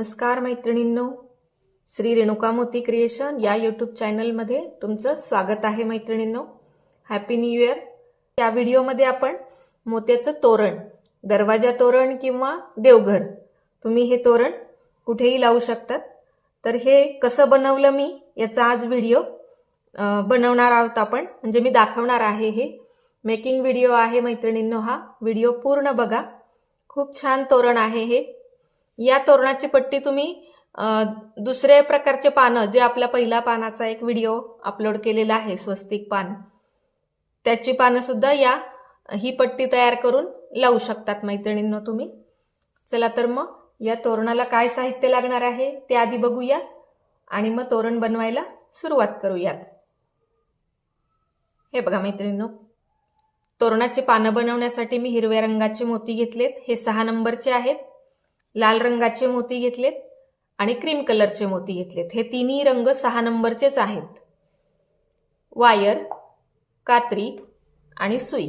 नमस्कार मैत्रिणींनो. श्री रेणुका मोती क्रिएशन या यूट्यूब चॅनलमध्ये तुमचं स्वागत आहे मैत्रिणींनो. हॅपी न्यू इयर या व्हिडिओमध्ये आपण मोत्याचं तोरण दरवाजा तोरण किंवा देवघर तुम्ही हे तोरण कुठेही लावू शकतात. तर हे कसं बनवलं मी याचा आज व्हिडिओ बनवणार आहोत आपण. म्हणजे मी दाखवणार आहे हे. मेकिंग व्हिडिओ आहे मैत्रिणींनो हा. व्हिडिओ पूर्ण बघा. खूप छान तोरण आहे हे. या तोरणाची पट्टी तुम्ही दुसऱ्या प्रकारचे पानं जे आपल्या पहिला पानाचा एक व्हिडिओ अपलोड केलेला आहे स्वस्तिक पान त्याची पानं सुद्धा या ही पट्टी तयार करून लावू शकतात मैत्रिणींनो तुम्ही. चला तर मग या तोरणाला काय साहित्य लागणार आहे ते आधी बघूया आणि मग तोरण बनवायला सुरुवात करूयात. हे बघा मैत्रिणींनो तोरणाची पानं बनवण्यासाठी मी हिरव्या रंगाचे मोती घेतलेत हे सहा नंबरचे आहेत. लाल रंगाचे मोती घेतलेत आणि क्रीम कलरचे मोती घेतलेत. हे तिन्ही रंग सहा नंबरचेच आहेत. वायर कात्री आणि सुई.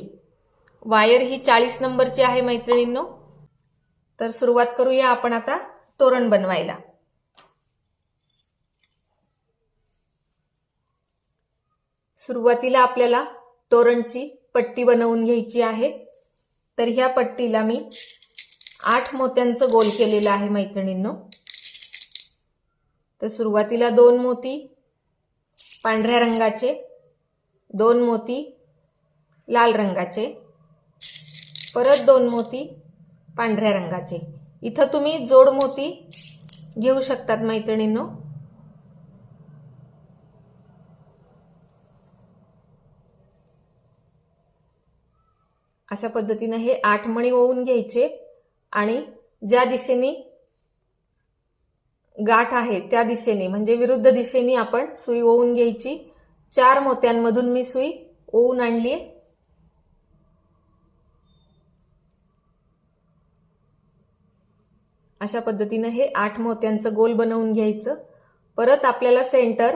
वायर ही चाळीस नंबरची आहे मैत्रिणींनो. तर सुरुवात करूया आपण आता तोरण बनवायला. सुरुवातीला आपल्याला तोरणची पट्टी बनवून घ्यायची आहे. तर ह्या पट्टीला मी आठ मोत्यांचं गोल केलेलं आहे मैत्रिणींनो. तर सुरुवातीला दोन मोती पांढऱ्या रंगाचे दोन मोती लाल रंगाचे परत दोन मोती पांढऱ्या रंगाचे. इथं तुम्ही जोड मोती घेऊ शकतात मैत्रिणींनो. अशा पद्धतीनं हे आठ मणी ओवून घ्यायचे. आणि ज्या दिशेने गाठ आहे त्या दिशेने म्हणजे विरुद्ध दिशेने आपण सुई ओवून घ्यायची. चार मोत्यांमधून मी सुई ओवून आणली अशा पद्धतीनं हे आठ मोत्यांचं गोल बनवून घ्यायचं. परत आपल्याला सेंटर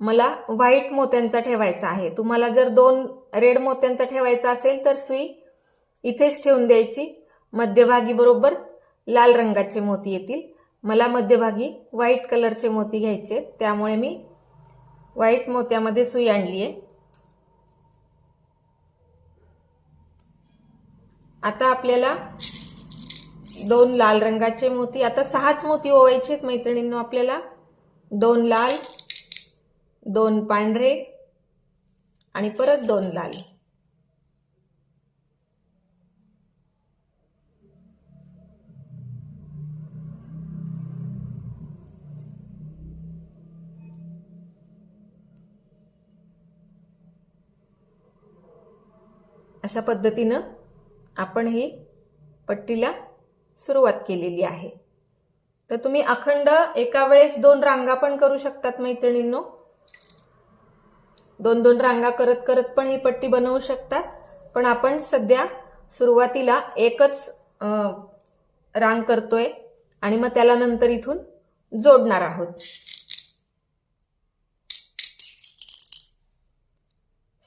मला व्हाईट मोत्यांचा ठेवायचा आहे. तुम्हाला जर दोन रेड मोत्यांचा ठेवायचा असेल तर सुई इथेच ठेवून द्यायची. मध्यभागी बरोबर लाल रंगाचे मोती येतील. मला मध्यभागी व्हाईट कलरचे मोती घ्यायचे त्यामुळे मी व्हाईट मोत्यामध्ये सुई आणली आहे. आता आपल्याला दोन लाल रंगाचे मोती आता सहाच मोती ओवायचे आहेत मैत्रिणींनो आपल्याला. दोन लाल दोन पांढरे आणि परत दोन लाल. अशा पद्धतीनं आपण ही पट्टीला सुरुवात केलेली आहे. तर तुम्ही अखंड एका वेळेस दोन रांगा पण करू शकतात मैत्रिणींनो. दोन दोन रांगा करत करत पण ही पट्टी बनवू शकतात. पण आपण सध्या सुरुवातीला एकच रांग करतोय आणि मग त्याला नंतर इथून जोडणार आहोत.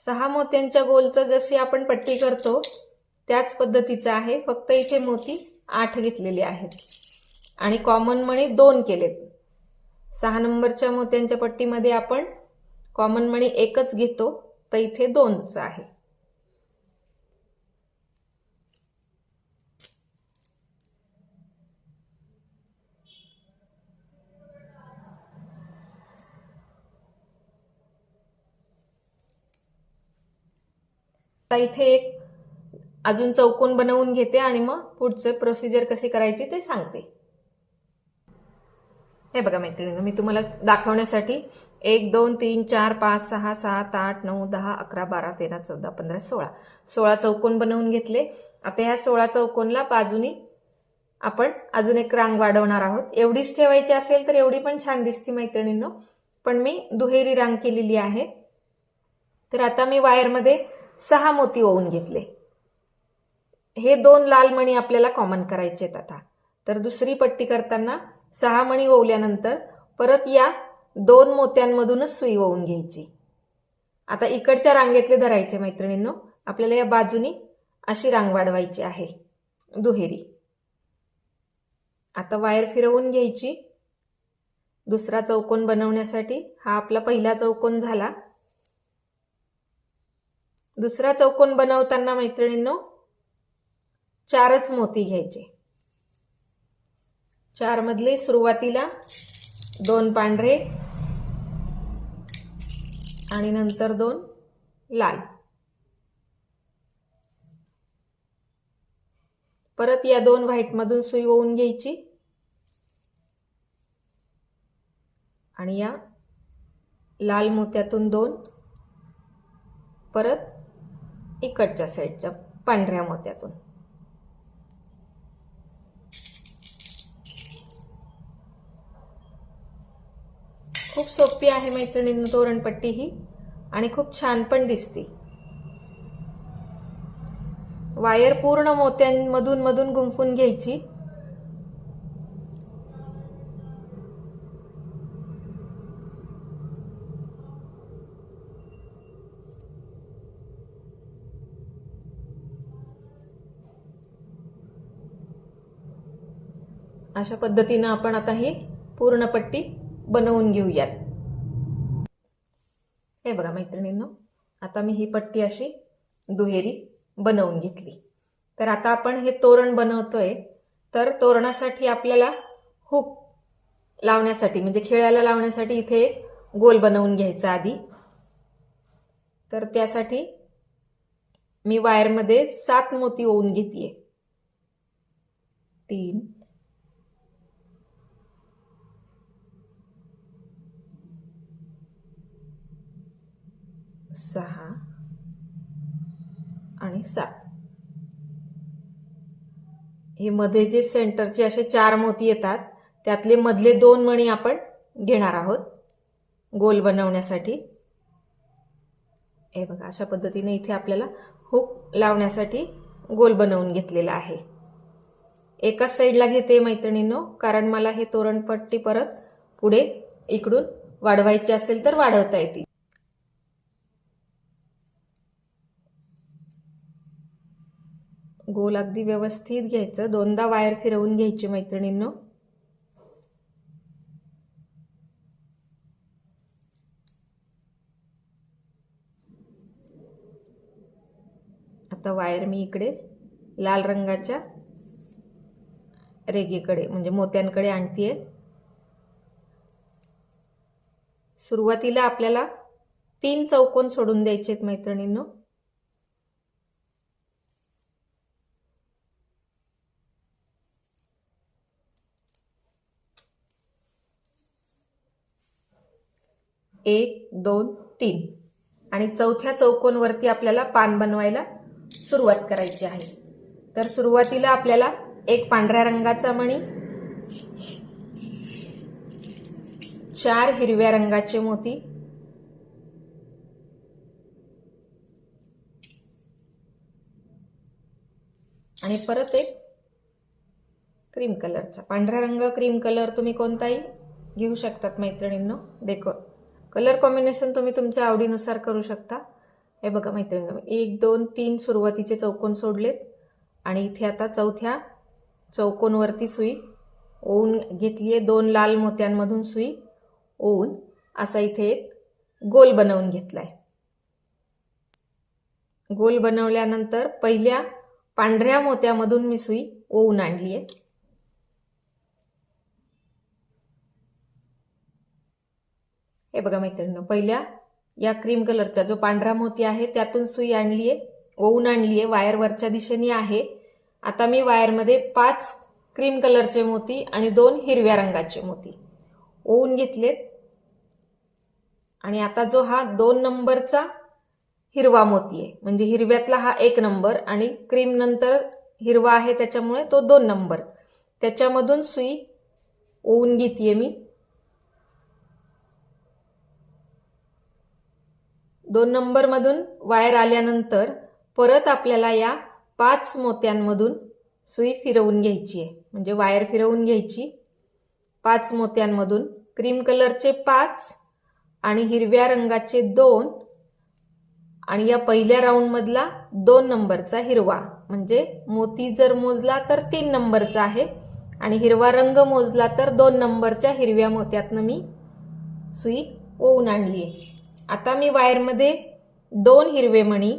सहा मोत्यांच्या गोलचं जशी आपण पट्टी करतो त्याच पद्धतीचं आहे. फक्त इथे मोती आठ घेतलेले आहेत. आणि कॉमन मणी दोन केलेत. सहा नंबरच्या मोत्यांच्या पट्टीमध्ये आपण कॉमन मणी एकच घेतो तर इथे दोनचं आहे. आता इथे एक अजून चौकोन बनवून घेते आणि मग पुढचे प्रोसिजर कशी करायची ते सांगते. हे बघा मैत्रिणी मी तुम्हाला दाखवण्यासाठी एक दोन तीन चार पाच सहा सात आठ नऊ दहा अकरा बारा तेरा चौदा पंधरा सोळा. सोळा चौकोन बनवून घेतले. आता ह्या सोळा चौकोनला बाजूनी आपण अजून एक रांग वाढवणार आहोत. एवढीच ठेवायची असेल तर एवढी पण छान दिसते मैत्रिणींनो. पण मी दुहेरी रांग केलेली आहे. तर आता मी वायरमध्ये सहा मोती ओवून घेतले. हे दोन लाल मणी आपल्याला कॉमन करायचे आहेत आता. तर दुसरी पट्टी करताना सहा मणी ओवल्यानंतर परत या दोन मोत्यांमधूनच सुई ओवून घ्यायची. आता इकडच्या रांगेतले धरायचे मैत्रिणींनो आपल्याला या बाजूनी अशी रांग वाढवायची आहे. दुहेरी. आता वायर फिरवून घ्यायची. दुसरा चौकोन बनवण्यासाठी हा आपला पहिला चौकोन झाला. दुसरा चौकोन बनवताना मैत्रिणींनो चारच मोती घ्यायचे. चारमधले सुरुवातीला दोन पांढरे आणि नंतर दोन लाल. परत या दोन व्हाईटमधून सुई ओवून घ्यायची. आणि या लाल मोत्यातून दोन. परत इकडच्या साईडच्या पांढऱ्या मोत्यातून. खूप सोपी आहे मैत्रिणींनो तोरणपट्टी ही आणि खूप छान पण दिसती. वायर पूर्ण मोत्यांमधून मधून गुंफून घ्यायची. अशा पद्धतीनं आपण आता ही पूर्ण पट्टी बनवून घेऊयात. हे बघा मैत्रिणींनो आता मी ही पट्टी अशी दुहेरी बनवून घेतली. तर आता आपण हे तोरण बनवतोय तर तोरणासाठी आपल्याला हुक लावण्यासाठी म्हणजे खेळायला लावण्यासाठी इथे एक गोल बनवून घ्यायचा आधी. तर त्यासाठी मी वायरमध्ये सात मोती ओवून घेतीये. तीन सहा आणि सात. हे मध्ये जे सेंटरचे असे चार मोती येतात त्यातले मधले दोन मणी आपण घेणार आहोत गोल बनवण्यासाठी. हे बघा अशा पद्धतीने इथे आपल्याला हुक लावण्यासाठी गोल बनवून घेतलेला आहे. एकाच साईडला घेते मैत्रिणींनो कारण मला हे तोरणपट्टी परत पुढे इकडून वाढवायची असेल तर वाढवता येतील. गोल अगदी व्यवस्थित घ्यायचं. दोनदा वायर फिरवून घ्यायची मैत्रिणींनो. आता वायर मी इकडे लाल रंगाच्या रेगेकडे म्हणजे मोत्यांकडे आणतीये. सुरुवातीला आपल्याला तीन चौकोन सोडून द्यायचे आहेत मैत्रिणींनो. एक दोन तीन. आणि चौथ्या चौकोनवरती आपल्याला पान बनवायला सुरुवात करायची आहे. तर सुरुवातीला आपल्याला एक पांढऱ्या रंगाचा मणी चार हिरव्या रंगाचे मोती आणि परत एक क्रीम कलरचा. पांढरा रंग क्रीम कलर तुम्ही कोणताही घेऊ शकतात मैत्रिणींनो. देखो. कलर कॉम्बिनेशन तुम्ही तुमच्या आवडीनुसार करू शकता. हे बघा मैत्रिणी एक दोन तीन सुरुवातीचे चौकोन सोडलेत. आणि इथे आता चौथ्या चौकोनवरती सुई. ओवून घेतली आहे दोन लाल मोत्यांमधून सुई. ओवून असा इथे एक गोल बनवून घेतला आहे गोल बनवल्यानंतर पहिल्या पांढऱ्या मोत्यामधून मी सुई ओवून आणली आहे. हे बघा मैत्रिणीनं पहिल्या या क्रीम कलरचा जो पांढरा मोती आहे त्यातून सुई आणली आहे ओवून आणली आहे वायर वरच्या दिशेने आहे. आता मी वायरमध्ये पाच क्रीम कलरचे मोती आणि दोन हिरव्या रंगाचे मोती. ओवून घेतलेत. आणि आता जो हा दोन नंबरचा हिरवा मोती आहे म्हणजे हिरव्यातला हा एक नंबर आणि क्रीम नंतर हिरवा आहे त्याच्यामुळे तो दोन नंबर. त्याच्यामधून सुई ओवून घेते मी. दोन नंबरमधून वायर आल्यानंतर परत आपल्याला या पाच मोत्यांमधून सुई फिरवून घ्यायची आहे. म्हणजे वायर फिरवून घ्यायची. पाच मोत्यांमधून क्रीम कलरचे पाच आणि हिरव्या रंगाचे दोन आणि या पहिल्या राऊंडमधला दोन नंबरचा हिरवा. म्हणजे मोती जर मोजला तर तीन नंबरचा आहे आणि हिरवा रंग मोजला तर दोन नंबरच्या हिरव्या मोत्यातनं मी सुई ओवून आणली आहे. आता मी वायरमध्ये दोन हिरवे मणी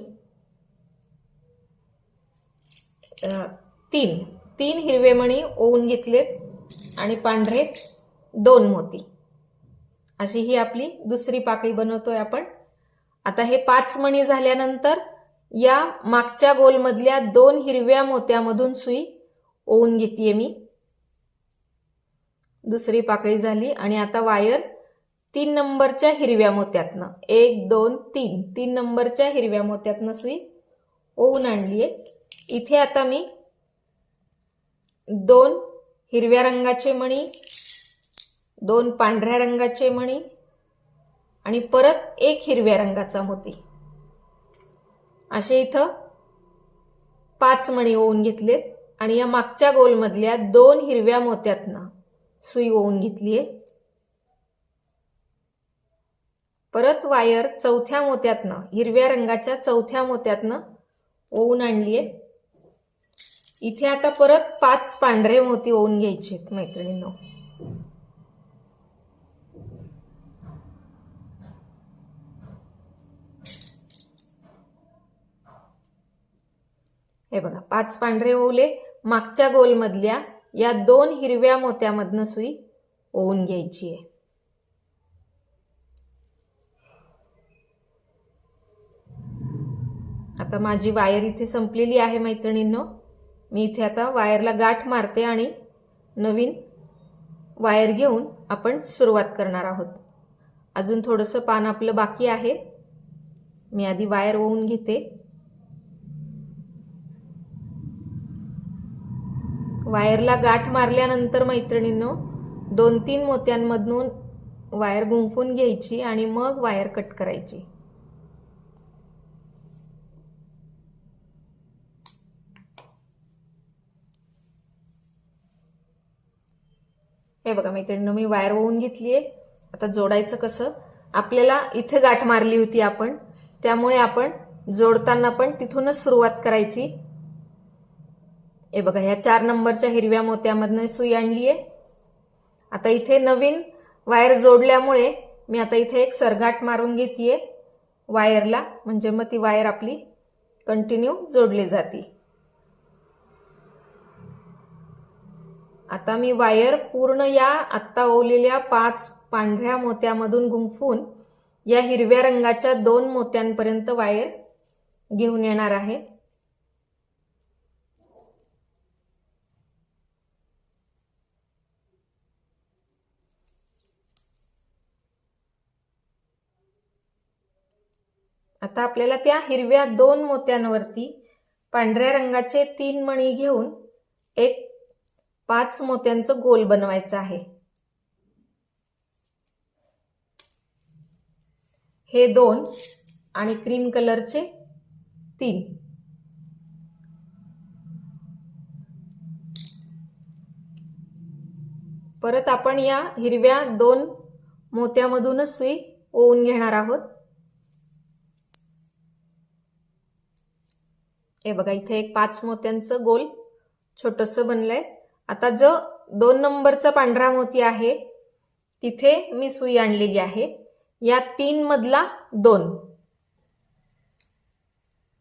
तीन तीन हिरवे मणी ओवून घेतलेत आणि पांढरे दोन मोती. अशी ही आपली दुसरी पाकळी बनवतोय आपण. आता हे पाच मणी झाल्यानंतर या मागच्या गोलमधल्या दोन हिरव्या मोत्यामधून सुई ओवून घेते मी. दुसरी पाकळी झाली आणि आता वायर तीन नंबरच्या हिरव्या मोत्यातनं. एक दोन तीन. तीन नंबरच्या हिरव्या मोत्यातनं सुई. ओवून आणली आहे. इथे आता मी दोन हिरव्या रंगाचे मणी दोन पांढऱ्या रंगाचे मणी आणि परत एक हिरव्या रंगाचा मोती. असे इथं पाच मणी ओवून घेतलेत आणि या मागच्या गोलमधल्या दोन हिरव्या मोत्यातनं सुई ओवून आहे. परत वायर चौथ्या मोत्यातनं हिरव्या रंगाच्या चौथ्या मोत्यातनं ओवून आहे इथे आता परत पाच पांढरे मोती ओवून घ्यायचे मैत्रिणींनो. हे बघा पाच पांढरे ओवले मागच्या गोलमधल्या या दोन हिरव्या मोत्यामधनं सुई ओवून घ्यायची आहे आता माझी वायर इथे संपलेली आहे मैत्रिणींनो. मी इथे आता वायरला गाठ मारते आणि नवीन वायर घेऊन आपण सुरुवात करणार आहोत. अजून थोडंसं पान आपलं बाकी आहे. मी आधी वायर ओवून घेते. वायरला गाठ मारल्यानंतर मैत्रिणींनो दोन तीन मोत्यांमधून वायर गुंफून घ्यायची आणि मग वायर कट करायची. हे बघा मैत्रिणीनं मी वायर ओवून घेतली आहे. आता जोडायचं कसं? आपल्याला इथे गाठ मारली होती आपण. त्यामुळे आपण जोडताना पण तिथूनच सुरुवात करायची. हे बघा ह्या चार नंबरच्या हिरव्या मोत्यामधनं सुई आणली आहे. आता इथे नवीन वायर जोडल्यामुळे मी आता इथे एक सरगाठ मारून घेते वायरला म्हणजे मग ती वायर आपली कंटिन्यू जोडली जाते. आता मी वायर पूर्ण या आत्ता ओवलेल्या पाच पांढऱ्या मोत्यामधून गुंफून या हिरव्या रंगाच्या दोन मोत्यांपर्यंत वायर घेऊन येणार आहे. आता आपल्याला त्या हिरव्या दोन मोत्यांवरती पांढऱ्या रंगाचे तीन मणी घेऊन एक पाच मोत्यांचं गोल बनवायचं आहे. हे दोन आणि क्रीम कलरचे तीन. परत आपण या हिरव्या दोन मोत्यामधूनच सुई ओवून घेणार आहोत. हे बघा इथे एक पाच मोत्यांचं गोल छोटंसं बनलंय. आता जो दोन नंबरचा पांढरा मोती आहे तिथे मी सुई आणलेली आहे. या तीन मधला दोन.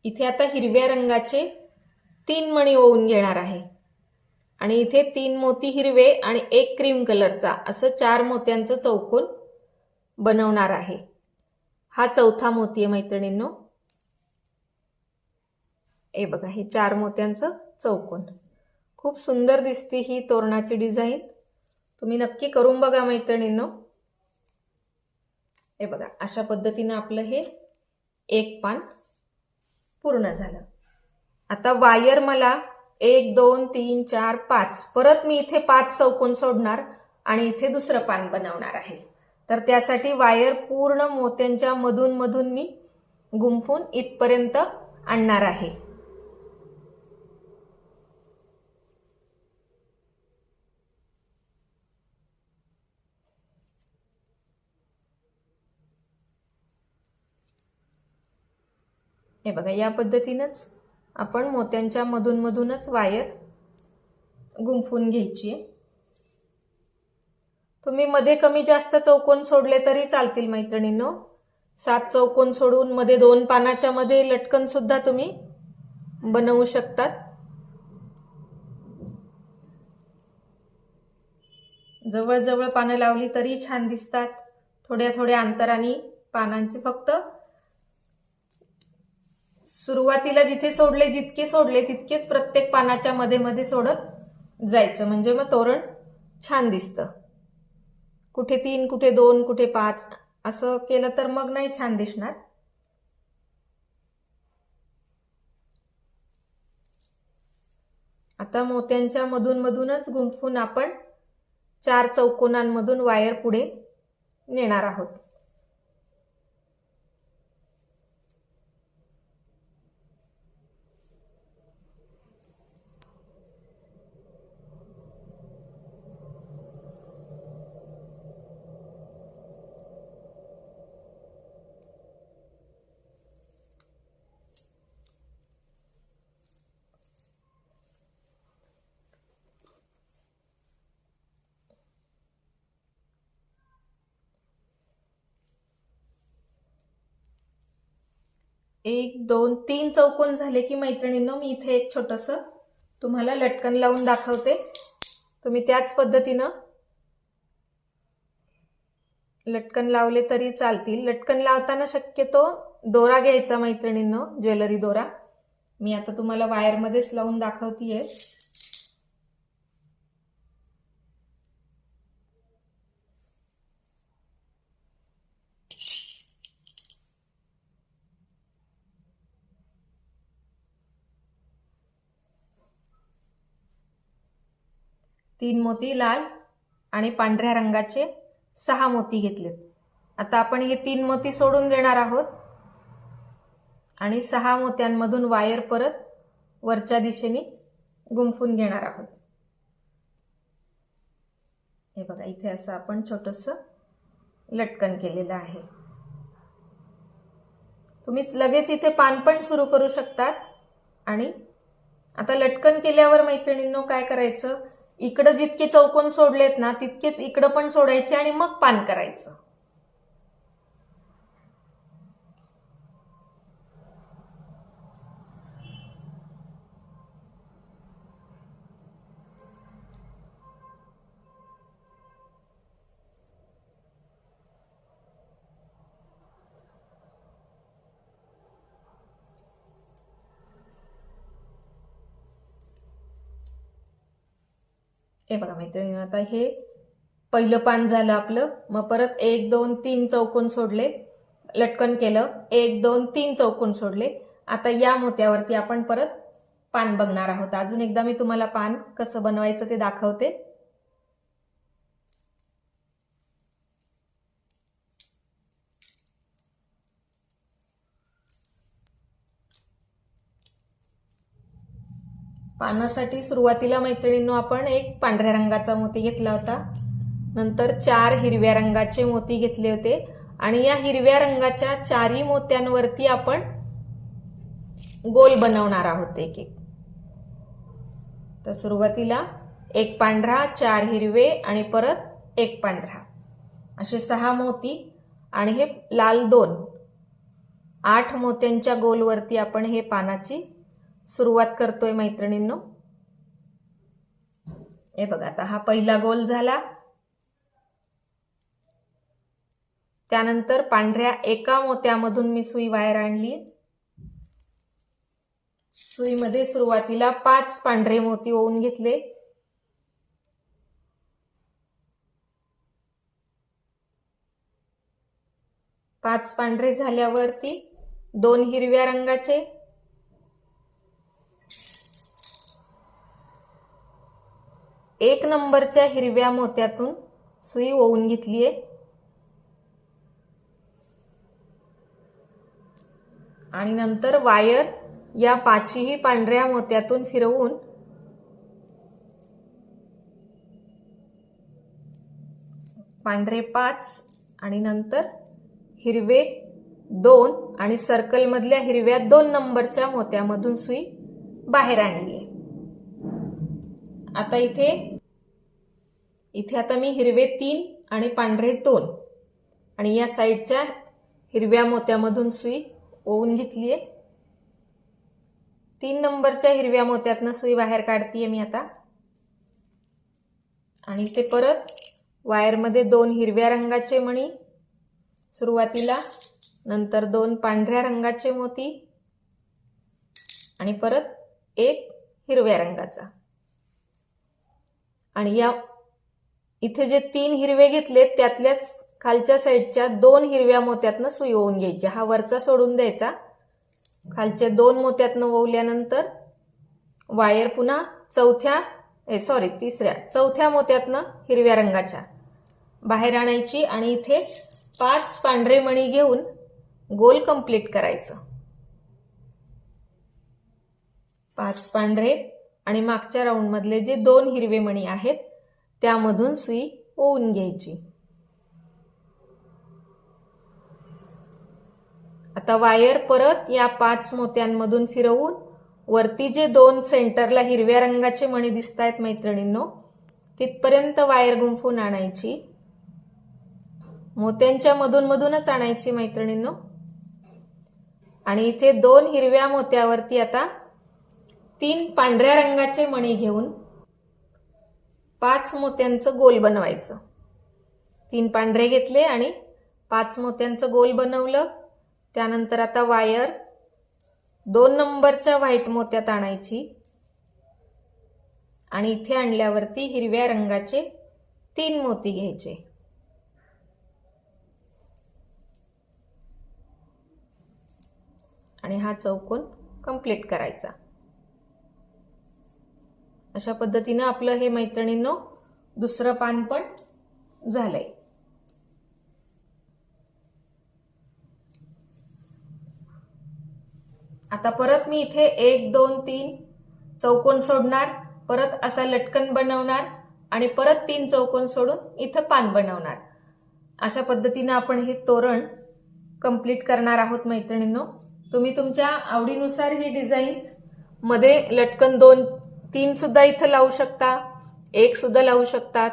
इथे आता हिरव्या रंगाचे तीन मणी ओवून घेणार आहे. आणि इथे तीन मोती हिरवे आणि एक क्रीम कलरचा असं चार मोत्यांचं चौकोन बनवणार आहे. हा चौथा मोती आहे मैत्रिणींनो. हे बघा हे चार मोत्यांचं चौकोन. खूप सुंदर दिसते ही तोरणाची डिझाईन. तुम्ही नक्की करून बघा मैत्रिणींनो. हे बघा अशा पद्धतीनं आपलं हे एक पान पूर्ण झालं. आता वायर मला एक दोन तीन चार पाच. परत मी इथे पाच चौकोन सोडणार आणि इथे दुसरं पान बनवणार आहे. तर त्यासाठी वायर पूर्ण मोत्यांच्या मधून मधून मी गुंफून इथपर्यंत आणणार आहे. हे बघा या पद्धतीनंच आपण मोत्यांच्या मधूनमधूनच वायर गुंफून घ्यायची आहे. तुम्ही मध्ये कमी जास्त चौकोन सोडले तरी चालतील मैत्रिणींनो. सात चौकोन सोडून मध्ये दोन पानाच्या मध्ये लटकन सुद्धा तुम्ही बनवू शकतात. जवळजवळ पानं लावली तरी छान दिसतात. थोड्या थोड्या अंतराने पानांची फक्त सुरुवातीला जिथे सोडले जितके सोडले तितकेच प्रत्येक पानाच्या मध्ये मध्ये सोडत जायचं. म्हणजे मग तोरण छान दिसतं. कुठे तीन कुठे दोन कुठे पाच असं केलं तर मग नाही छान दिसणार. आता मोत्यांच्या मधून मधूनच गुंफून आपण चार चौकोनांमधून वायर पुढे नेणार आहोत. एक दोन तीन चौकोन झाले की मैत्रिणींनो मी इथे एक छोटंसं तुम्हाला लटकन लावून दाखवते. तुम्ही त्याच पद्धतीनं लटकन लावले तरी चालतील. लटकन लावताना शक्यतो दोरा घ्यायचा मैत्रिणींनो ज्वेलरी दोरा. मी आता तुम्हाला वायरमध्येच लावून दाखवतीये. तीन मोती लाल आणि पांढऱ्या रंगाचे सहा मोती घेतलेत. आता आपण हे तीन मोती सोडून देणार आहोत. आणि सहा मोत्यांमधून वायर परत वरच्या दिशेने गुंफून घेणार आहोत. हे बघा इथे असं आपण छोटस लटकन केलेलं आहे. तुम्हीच लगेच इथे पान पण सुरू करू शकतात. आणि आता लटकन केल्यावर मैत्रिणींनो काय करायचं? इकडं जितके चौकोन सोडलेत ना तितकेच इकडं पण सोडायचे आणि मग पान करायचं. हे बघा मैत्रिणी आता हे पहिलं पान झालं आपलं. मग परत एक दोन तीन चौकोन सोडले. लटकन केलं. एक दोन तीन चौकोन सोडले. आता या मोत्यावरती आपण परत पान बघणार आहोत. अजून एकदा मी तुम्हाला पान कसं बनवायचं ते दाखवते. पानासाठी सुरुवातीला मैत्रिणींनो आपण एक पांढऱ्या रंगाचा मोती घेतला होता. नंतर चार हिरव्या रंगाचे मोती घेतले होते. आणि या हिरव्या रंगाच्या चारही मोत्यांवरती आपण गोल बनवणार आहोत एक एक. तर सुरुवातीला एक पांढरा चार हिरवे आणि परत एक पांढरा. असे सहा मोती आणि हे लाल दोन. आठ मोत्यांच्या गोलवरती आपण हे पानाची सुरुवात करतोय मैत्रिणींनो. हे बघा आता हा पहिला गोल झाला. त्यानंतर पांढऱ्या एका मोत्यामधून मी सुई बाहेर आणली. सुईमध्ये सुरुवातीला पाच पांढरे मोती ओवून घेतले. पाच पांढरे झाल्यावरती दोन हिरव्या रंगाचे एक नंबरच्या हिरव्या मोत्यातून सुई ओवून घेतलीये आणि नंतर वायर या पाचही पांढऱ्या मोत्यातून फिरवून पांढरे पाच आणि नंतर हिरवे दोन आणि सर्कलमधल्या हिरव्या दोन नंबरच्या मोत्यामधून सुई बाहेर आणली आता इथे इथे आता मी हिरवे तीन आणि पांढरे दोन. आणि या साईडच्या हिरव्या मोत्यामधून सुई ओवून घेतली आहे तीन नंबरच्या हिरव्या मोत्यातनं सुई बाहेर काढतीये मी आता. आणि ते परत वायरमध्ये दोन हिरव्या रंगाचे मणी सुरुवातीला नंतर दोन पांढऱ्या रंगाचे मोती आणि परत एक हिरव्या रंगाचा. आणि या इथे जे तीन हिरवे घेतलेत त्यातल्याच खालच्या साईडच्या दोन हिरव्या मोत्यातनं सुई ओवून घ्यायची हा वरचा सोडून द्यायचा. खालच्या दोन मोत्यातनं ओवल्यानंतर वायर पुन्हा चौथ्या ए सॉरी तिसऱ्या चौथ्या मोत्यातनं हिरव्या रंगाच्या. बाहेर आणायची आणि इथे पाच पांढरे मणी घेऊन गोल कंप्लीट करायचं. पाच पांढरे आणि मागच्या राऊंडमधले जे दोन हिरवे मणी आहेत त्यामधून सुई ओवून घ्यायची. आता वायर परत या पाच मोत्यांमधून फिरवून वरती जे दोन सेंटरला हिरव्या रंगाचे मणी दिसत आहेत मैत्रिणींनो तिथपर्यंत वायर गुंफून आणायची. मोत्यांच्या मधून मधूनच आणायची मैत्रिणींनो. आणि इथे दोन हिरव्या मोत्यावरती आता तीन पांढऱ्या रंगाचे मणी घेऊन पाच मोत्यांचं गोल बनवायचं. तीन पांढरे घेतले आणि पाच मोत्यांचं गोल बनवलं. त्यानंतर आता वायर दोन नंबरच्या व्हाईट मोत्यात आणायची आणि इथे आणल्यावरती हिरव्या रंगाचे तीन मोती घ्यायचे. आणि हा चौकोन कंप्लीट करायचा. अशा पद्धतीनं आपलं हे मैत्रिणींनो दुसरं पान पण झालंय. आता परत मी इथे एक दोन तीन चौकोन सोडणार परत असा लटकन बनवणार आणि परत तीन चौकोन सोडून इथं पान बनवणार. अशा पद्धतीनं आपण हे तोरण कंप्लीट करणार आहोत मैत्रिणींनो. तुम्ही तुमच्या आवडीनुसार ही डिझाईन मध्ये लटकन दोन तीन सुद्धा इथं लावू शकता एक सुद्धा लावू शकतात.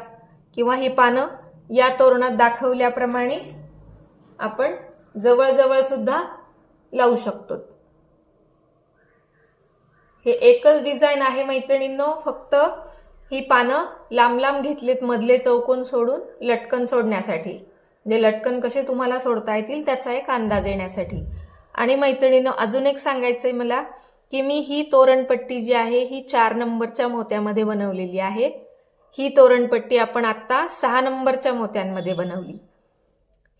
किंवा ही पानं या तोरणात दाखवल्याप्रमाणे आपण जवळजवळ सुद्धा लावू शकतो. हे एकच डिझाईन आहे मैत्रिणींनो फक्त ही पानं लांब लांब घेतलीत मधले चौकोन सोडून लटकन सोडण्यासाठी. जे लटकन कसे तुम्हाला सोडता येतील त्याचा एक अंदाज येण्यासाठी. आणि मैत्रिणीनं अजून एक सांगायचंय मला की मी ही तोरणपट्टी जी आहे ही चार नंबरच्या मोत्यामध्ये बनवलेली आहे. ही तोरणपट्टी आपण आत्ता सहा नंबरच्या मोत्यांमध्ये बनवली.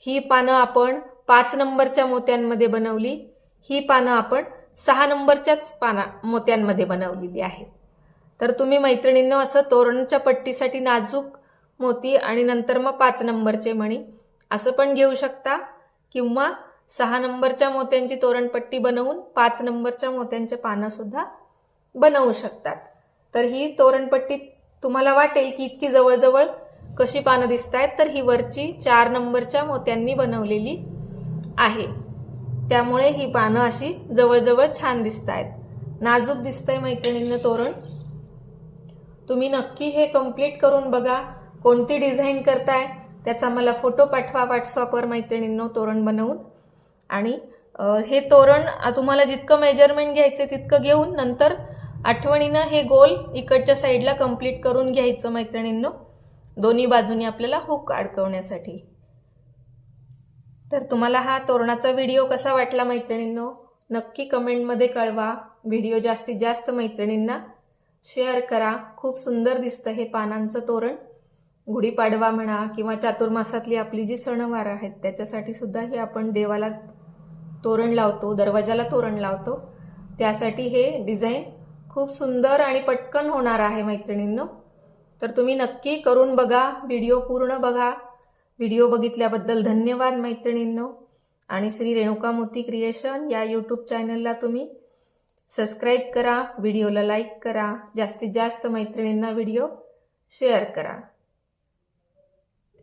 ही पानं आपण पाच नंबरच्या मोत्यांमध्ये बनवली. ही पानं आपण सहा नंबरच्याच पाना मोत्यांमध्ये बनवलेली आहेत तर तुम्ही मैत्रिणींनो असं तोरणच्या पट्टीसाठी नाजूक मोती आणि नंतर मग पाच नंबरचे मणी असं पण घेऊ शकता किंवा सहा नंबरच्या मोत्यांची तोरणपट्टी बनवून पाच नंबरच्या मोत्यांचे पानं सुद्धा बनवू शकतात. तर ही तोरणपट्टी तुम्हाला वाटेल की इतकी जवळजवळ कशी पानं दिसत आहेत तर ही वरची चार नंबरच्या मोत्यांनी बनवलेली आहे. त्यामुळे ही पानं अशी जवळजवळ छान दिसत आहेत नाजूक दिसतंय मैत्रिणींना तोरण. तुम्ही नक्की हे कंप्लीट करून बघा कोणती डिझाईन करताय त्याचा मला फोटो पाठवा व्हॉट्सअपवर मैत्रिणींनो तोरण बनवून. आणि हे तोरण तुम्हाला जितकं मेजरमेंट घ्यायचं तितकं घेऊन नंतर आठवणीनं हे गोल इकडच्या साईडला कंप्लीट करून घ्यायचं मैत्रिणींनो. दोन्ही बाजूनी आपल्याला हुक अडकवण्यासाठी. तर तुम्हाला हा तोरणाचा व्हिडिओ कसा वाटला मैत्रिणींनो? नक्की कमेंटमध्ये कळवा. व्हिडिओ जास्तीत जास्त मैत्रिणींना शेअर करा. खूप सुंदर दिसतं हे पानांचं तोरण. गुढीपाडवा म्हणा किंवा चातुर्मासातली आपली जी सणवार आहेत त्याच्यासाठी सुद्धा हे आपण देवाला तोरण लावतो दरवाजाला तोरण लावतो. त्यासाठी हे डिझाईन खूप सुंदर आणि पटकन होणार आहे मैत्रिणींनो. तर तुम्ही नक्की करून बघा व्हिडिओ पूर्ण बघा. व्हिडिओ बघितल्याबद्दल धन्यवाद मैत्रिणींनो. आणि श्री रेणुका मोती क्रिएशन या यूट्यूब चॅनलला तुम्ही सबस्क्राईब करा व्हिडिओला लाईक करा. जास्तीत जास्त मैत्रिणींना व्हिडिओ शेअर करा.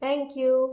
थँक्यू